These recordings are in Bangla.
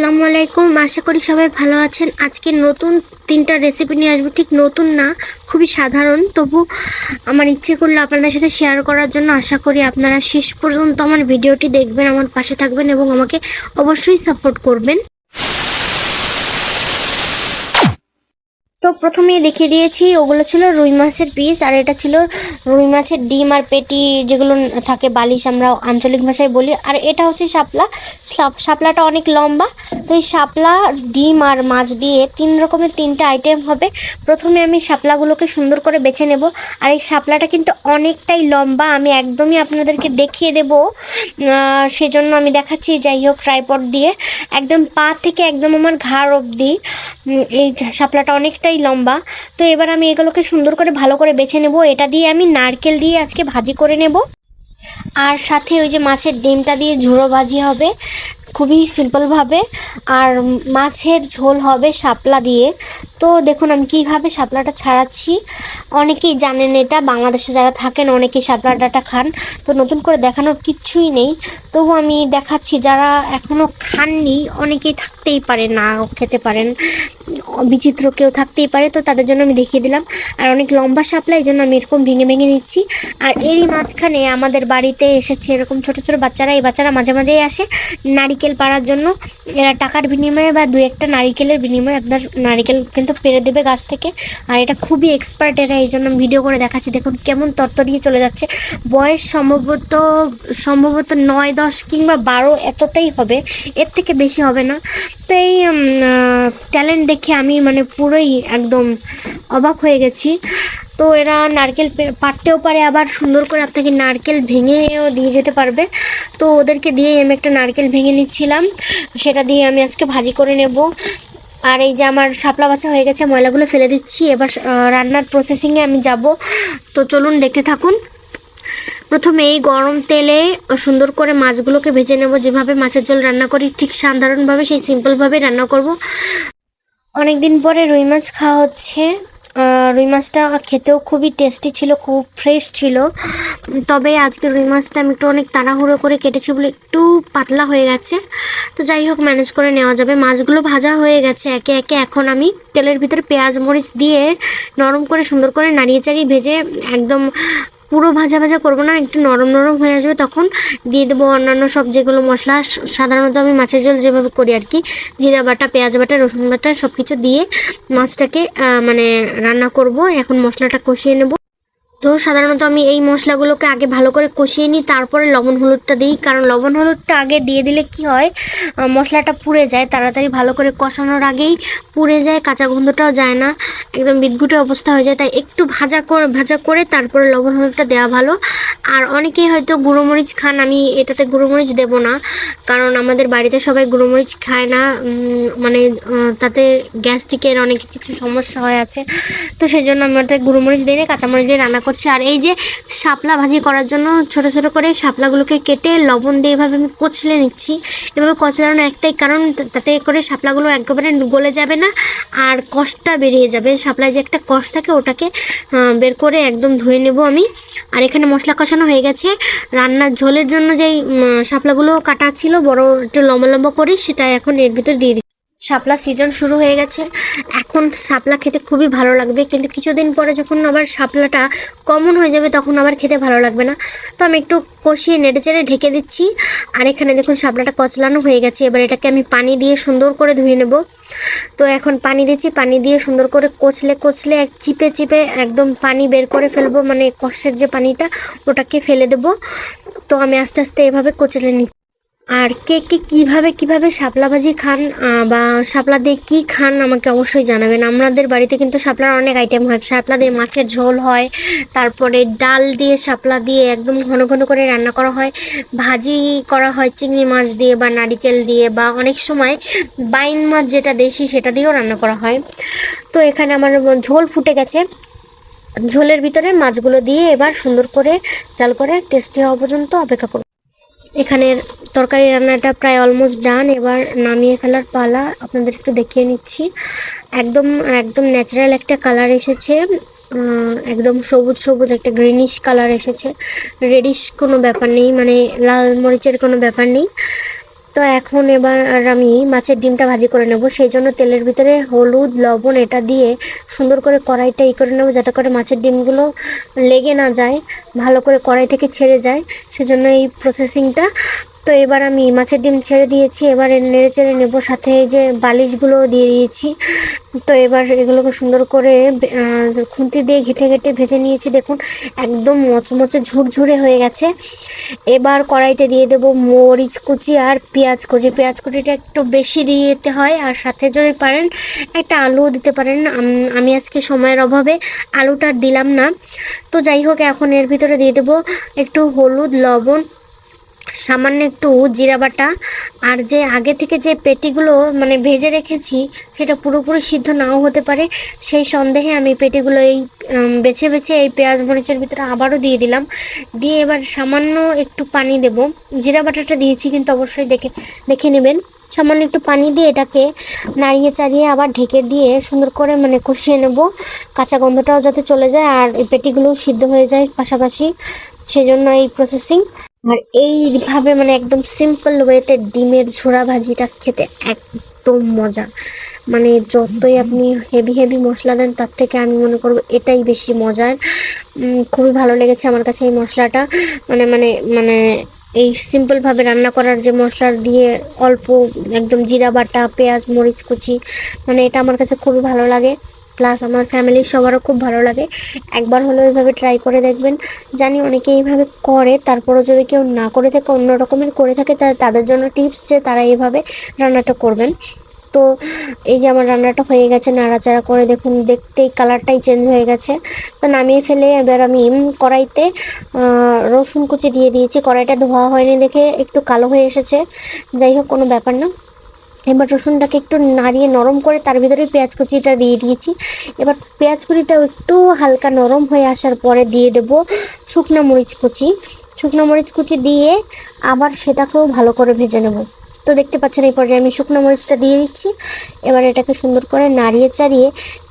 আসসালামু আলাইকুম। আশা করি সবাই ভালো আছেন। আজকে নতুন তিনটা রেসিপি নিয়ে আসব। ঠিক নতুন না, খুবই সাধারণ। তবু আমার ইচ্ছে করল আপনাদের সাথে শেয়ার করার জন্য। আশা করি আপনারা শেষ পর্যন্ত আমার ভিডিওটি দেখবেন, আমার পাশে থাকবেন এবং আমাকে অবশ্যই সাপোর্ট করবেন। প্রথমেই দেখিয়ে দিয়েছি, ওগুলো ছিল রুই মাছের পিস আর এটা ছিল রুই মাছের ডিম আর পেটি যেগুলো থাকে বালিশ আমরা আঞ্চলিক ভাষায় বলি। আর এটা হচ্ছে শাপলা। শাপ- শাপলাটা অনেক লম্বা। তো এই শাপলা, ডিম আর মাছ দিয়ে তিন রকমের তিনটা আইটেম হবে। প্রথমে আমি শাপলাগুলোকে সুন্দর করে বেছে নেব। আর এই শাপলাটা কিন্তু অনেকটাই লম্বা। আমি একদমই আপনাদেরকে দেখিয়ে দেব। সেজন্য আমি দেখাচ্ছি, যাই হোক ট্রাইপড দিয়ে। একদম পা থেকে একদম আমার ঘাড় অবধি। এই শাপলাটা অনেকটাই লম্বা। তো এবার আমি এগুলোকে সুন্দর করে ভালো করে বেছে নেব। এটা দিয়ে আমি নারকেল দিয়ে আজকে ভাজি করে নেব। আর সাথে ওই যে মাছের ডিমটা দিয়ে ঝুড়ো ভাজি হবে। খুবই সিম্পলভাবে আর মাছের ঝোল হবে শাপলা দিয়ে। তো দেখুন আমি কীভাবে শাপলাটা ছাড়াচ্ছি। অনেকেই জানেন এটা, বাংলাদেশে যারা থাকেন অনেকেই শাপলা ডাটা খান। তো নতুন করে দেখানোর কিচ্ছুই নেই। তবু আমি দেখাচ্ছি, যারা এখনও খাননি, অনেকেই থাকতেই পারে না, খেতে পারেন। বিচিত্র কেউ থাকতেই পারে, তো তাদের জন্য আমি দেখিয়ে দিলাম। আর অনেক লম্বা শাপলা, এই জন্য আমি এরকম ভেঙে ভেঙে নিচ্ছি। আর এরই মাঝখানে আমাদের বাড়িতে এসেছে এরকম ছোট ছোট বাচ্চারা, এই বাচ্চারা মাঝে মাঝেই আসে নারিকেল পাড়ার জন্য। এরা টাকার বিনিময়ে বা দু একটা নারিকেলের বিনিময়ে আপনার নারিকেল কিন্তু পেরে দেবে গাছ থেকে। আর এটা খুবই এক্সপার্ট এরা, এই জন্য ভিডিও করে দেখাচ্ছি। দেখুন কেমন তরতরিয়ে চলে যাচ্ছে। বয়স সম্ভবত সম্ভবত নয়, দশ কিংবা বারো এতটাই হবে। এর থেকে বেশি হবে না। তো এই ট্যালেন্ট দেখে আমি মানে পুরোই একদম অবাক হয়ে গেছি। তো এরা নারকেল পে- পাড়তেও পারে, আবার সুন্দর করে আপনাকে নারকেল ভেঙেও দিয়ে যেতে পারবে। তো ওদেরকে দিয়ে আমি একটা নারকেল ভেঙে নিচ্ছিলাম। সেটা দিয়ে আমি আজকে ভাজি করে নেব। আর এই যে আমার শাপলা বাছা হয়ে গেছে, ময়লাগুলো ফেলে দিচ্ছি। এবার রান্নার প্রসেসিংয়ে আমি যাব। তো চলুন দেখতে থাকুন। প্রথমে এই গরম তেলে সুন্দর করে মাছগুলোকে ভেজে নেব। যেভাবে মাছের ঝোল রান্না করি, ঠিক সাধারণভাবে, সেই সিম্পলভাবে রান্না করব। অনেক দিন পরে রুই মাছ খাওয়া হচ্ছে। রুই মাছটা খেতেও খুবই টেস্টি ছিল, খুব ফ্রেশ ছিল। তবে আজকে রুই মাছটা আমি একটু অনেক তাড়াহুড়ো করে কেটেছি বলে একটু পাতলা হয়ে গেছে। তো যাই হোক ম্যানেজ করে নেওয়া যাবে। মাছগুলো ভাজা হয়ে গেছে। একে একে এখন আমি তেলের ভিতরে পেঁয়াজ মরিচ দিয়ে নরম করে সুন্দর করে নাড়িয়ে চাড়িয়ে ভেজে একদম পুরো ভাজা ভাজা করব না, একটু নরম নরম হয়ে আসবে তখন দিয়ে দেবো অন্যান্য সব যেগুলো মশলা সাধারণত আমি মাছের ঝোল যেভাবে করি আর কি, জিরা বাটা, পেঁয়াজ বাটা, রসুন বাটা সব কিছু দিয়ে মাছটাকে মানে রান্না করব, এখন মশলাটা কষিয়ে নেব। তো সাধারণত আমি এই মশলাগুলোকে আগে ভালো করে কষিয়ে নিই, তারপরে লবণ হলুদটা দিই। কারণ লবণ হলুদটা আগে দিয়ে দিলে কি হয় মশলাটা পুড়ে যায়। তাড়াতাড়ি ভালো করে কষানোর আগেই পুড়ে যায়, কাঁচা গন্ধটাও যায় না। একদম বিদঘুটে অবস্থা হয়ে যায়। তাই একটু ভাজা করে ভাজা করে তারপরে লবণ হলুদটা দেওয়া ভালো। আর অনেকেই হয়তো গুঁড়ো মরিচ খান, আমি এটাতে গুঁড়ো মরিচ দেবো না। কারণ আমাদের বাড়িতে সবাই গুঁড়ো মরিচ খায় না। মানে তাতে গ্যাস্ট্রিকের অনেক কিছু সমস্যা হয়ে আছে। তো সেই জন্য আমি ওটাতে গুঁড়ো মরিচ দিই না কাঁচামরিচ দিয়ে রান্না করছি। আর এই যে শাপলা ভাজি করার জন্য ছোট ছোট করে শাপলাগুলোকে কেটে লবণ দিয়ে এভাবে আমি কচলে নিচ্ছি। এভাবে কচলানোর একটাই কারণ তাতে করে শাপলাগুলো একেবারে গলে যাবে না আর কষটা বেরিয়ে যাবে। শাপলায় যে একটা কষ থাকে ওটাকে বের করে একদম ধুয়ে নেব আমি। আর এখানে মশলা কষানো হয়ে গেছে। রান্নার ঝোলের জন্য যেই শাপলাগুলো কাটা ছিল, বড় একটু লম্বা লম্বা করে সেটা এখন এর ভিতর দিয়ে দিচ্ছি। শাপলা সিজন শুরু হয়ে গেছে। এখন শাপলা খেতে খুবই ভালো লাগবে, কিন্তু কিছুদিন পরে যখন আবার শাপলাটা কমন হয়ে যাবে, তখন আবার খেতে ভালো লাগবে না। তো আমি একটু কষিয়ে নেড়ে চেড়ে ঢেকে দিচ্ছি। আর এখানে দেখুন শাপলাটা কচলানো হয়ে গেছে। এবার এটাকে আমি পানি দিয়ে সুন্দর করে ধুয়ে নেব। তো এখন পানি দিচ্ছি, পানি দিয়ে সুন্দর করে কচলে কচলে এক চিপে চিপে একদম পানি বের করে ফেলব মানে কষের যে পানিটা, ওটাকে ফেলে দেব। তো আমি আস্তে আস্তে এভাবে কচলে নিচ্ছি। আর কে কে কীভাবে কীভাবে শাপলা ভাজি খান বা শাপলা দিয়ে কী খান আমাকে অবশ্যই জানাবেন। আমাদের বাড়িতে কিন্তু শাপলার অনেক আইটেম হয়। শাপলা দিয়ে মাছের ঝোল হয়, তারপরে ডাল দিয়ে শাপলা দিয়ে একদম ঘন ঘন করে রান্না করা হয়। ভাজি করা হয় চিংড়ি মাছ দিয়ে বা নারিকেল দিয়ে বা অনেক সময় বাইন মাছ যেটা দেশি সেটা দিয়েও রান্না করা হয়। তো এখানে আমার ঝোল ফুটে গেছে। ঝোলের ভিতরে মাছগুলো দিয়ে এবার সুন্দর করে জাল করে টেস্টি হওয়া পর্যন্ত অপেক্ষা করব। এখানের তরকারি রান্নাটা প্রায় অলমোস্ট ডান এবার নামিয়ে ফেলার পালা আপনাদের একটু দেখিয়ে নিচ্ছি। একদম একদম ন্যাচারাল একটা কালার এসেছে। একদম সবুজ সবুজ একটা গ্রিনিশ কালার এসেছে। রেডিশ কোনো ব্যাপার নেই মানে লাল মরিচের কোনো ব্যাপার নেই। তো এখন এবার আমি মাছের ডিমটা ভাজি করে নেব। সেই জন্য তেলের ভিতরে হলুদ, লবণ এটা দিয়ে সুন্দর করে কড়াইটা ই করে নেব যাতে করে মাছের ডিমগুলো লেগে না যায়, ভালো করে কড়াই থেকে ছেড়ে যায়। সেজন্য এই প্রসেসিংটা তো এবার আমি মাছের ডিম ছেড়ে দিয়েছি, এবার নেড়ে চেড়ে নেব, সাথে যে বালিশগুলো দিয়ে দিয়েছি। তো এবার এগুলোকে সুন্দর করে খুন্তি দিয়ে ঘেটে ঘেটে ভেজে নিয়েছি, দেখুন, একদম মচমচে ঝুরঝুরে হয়ে গেছে। এবার কড়াইতে দিয়ে দেবো মরিচ কুচি আর পেঁয়াজ কুচি। পেঁয়াজ কুচিটা একটু বেশি দিয়ে দিতে হয়, আর সাথে যদি পারেন, একটা আলুও দিতে পারেন। আমি আজকে সময়ের অভাবে আলুটা দিলাম না। তো যাই হোক, এখন এর ভিতরে দিয়ে দেবো একটু হলুদ, লবণ সামান্য একটু জিরা বাটা আর যে আগে থেকে যে পেটিগুলো মানে ভেজে রেখেছি, সেটা পুরোপুরি সিদ্ধ নাও হতে পারে। সেই সন্দেহে আমি পেটিগুলো এই বেছে বেছে এই পেঁয়াজ মরিচের ভিতরে আবারও দিয়ে দিলাম। দিয়ে এবার সামান্য একটু পানি দেব। জিরা বাটাটা দিয়েছি কিন্তু অবশ্যই দেখে দেখে নেবেন। সামান্য একটু পানি দিয়ে এটাকে নাড়িয়ে চাড়িয়ে আবার ঢেকে দিয়ে সুন্দর করে মানে কষিয়ে নেব। কাঁচা গন্ধটাও যাতে চলে যায় আর এই পেটিগুলোও সিদ্ধ হয়ে যায় পাশাপাশি। সেজন্য এই প্রসেসিং আর এইভাবে মানে একদম সিম্পল ওয়েতে ডিমের ঝোড়া ভাজিটা খেতে একদম মজা। মানে যতই আপনি হেভি হেভি মশলা দেন, তার থেকে আমি মনে করব এটাই বেশি মজার। খুবই ভালো লেগেছে আমার কাছে এই মশলাটা। মানে মানে মানে এই সিম্পলভাবে রান্না করার যে মশলা দিয়ে অল্প একদম জিরা বাটা, পেঁয়াজ, মরিচ কুচি মানে এটা আমার কাছে খুবই ভালো লাগে। প্লাস আমার ফ্যামিলির সবারও খুব ভালো লাগে। একবার হলেও এইভাবে ট্রাই করে দেখবেন। জানি অনেকে এইভাবে করে, তারপরও যদি কেউ না করে থাকে, অন্য রকমের করে থাকে তাদের জন্য টিপস যে তারা এইভাবে রান্নাটা করবেন। তো এই যে আমার রান্নাটা হয়ে গেছে, নাড়াচাড়া করে দেখুন, দেখতেই কালারটাই চেঞ্জ হয়ে গেছে। তো নামিয়ে ফেলে এবার আমি কড়াইতে রসুন কুচি দিয়ে দিয়েছি। কড়াইটা ধোয়া হয়নি দেখে একটু কালো হয়ে এসেছে। যাই হোক, কোনো ব্যাপার না। এবার রসুনটাকে একটু নাড়িয়ে নরম করে তার ভিতরে পেঁয়াজ কুচিটা দিয়ে দিয়েছি। এবার পেঁয়াজ কুচিটাও একটু হালকা নরম হয়ে আসার পরে দিয়ে দেব শুকনো মরিচ কুচি। শুকনো মরিচ কুচি দিয়ে আবার সেটাকেও ভালো করে ভেজে নেব। তো দেখতে পাচ্ছেন এই পর্যায়ে আমি শুকনো মরিচটা দিয়ে দিচ্ছি। এবার এটাকে সুন্দর করে নাড়িয়ে চাড়িয়ে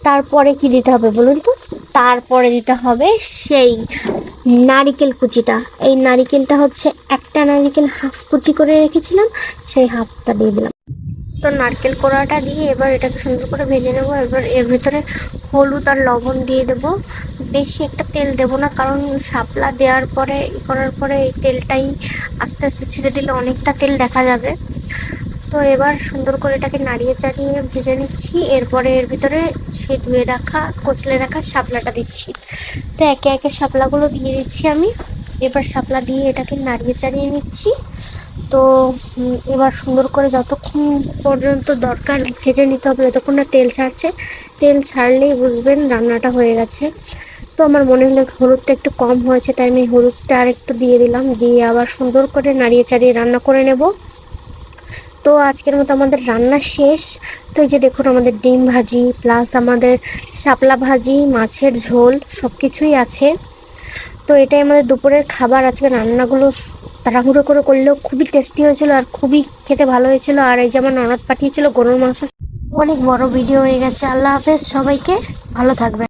তারপরে কি দিতে হবে বলুন তো? তারপরে দিতে হবে সেই নারিকেল কুচিটা। এই নারিকেলটা হচ্ছে একটা নারিকেল হাফ কুচি করে রেখেছিলাম, সেই হাফটা দিয়ে দিলাম। তো নারকেল কোড়াটা দিয়ে এবার এটাকে সুন্দর করে ভেজে নেব। এবার এর ভিতরে হলুদ আর লবণ দিয়ে দেব। বেশি একটা তেল দেব না, কারণ শাপলা দেওয়ার পরে, ই করার পরে এই তেলটাই আস্তে আস্তে ছেড়ে দিলে অনেকটা তেল দেখা যাবে। তো এবার সুন্দর করে এটাকে নাড়িয়ে চাড়িয়ে ভেজে নিচ্ছি। এরপরে এর ভিতরে সেই ধুয়ে রাখা, কচলে রাখা শাপলাটা দিচ্ছি। তো একে একে শাপলাগুলো দিয়ে দিচ্ছি আমি। এবার শাপলা দিয়ে এটাকে নাড়িয়ে চাড়িয়ে নিচ্ছি। তো এবার সুন্দর করে যতক্ষণ পর্যন্ত দরকার ভেজে নিতে হবে, যতক্ষণ না তেল ছাড়ছে, তেল ছাড়লেই বুঝবেন রান্নাটা হয়ে গেছে। তো আমার মনে হলো হলুদটা একটু কম হয়েছে, তাই আমি হলুদটা আর একটু দিয়ে দিলাম, দিয়ে আবার সুন্দর করে নাড়িয়ে চাড়িয়ে রান্না করে নেব। তো আজকের মতো আমাদের রান্না শেষ। তো এই যে দেখুন আমাদের ডিম ভাজি প্লাস আমাদের শাপলা ভাজি, মাছের ঝোল সব কিছুই আছে। তো এটাই আমাদের দুপুরের খাবার। আজকে রান্নাগুলো তাড়াহুড়ো করে করলেও খুবই টেস্টি হয়েছিল আর খুবই খেতে ভালো হয়েছিল। আর এই যেমন ননদ পাঠিয়েছিল গরুর মাংস। অনেক বড় ভিডিও হয়ে গেছে। আল্লাহ হাফেজ সবাইকে। ভালো থাকবেন।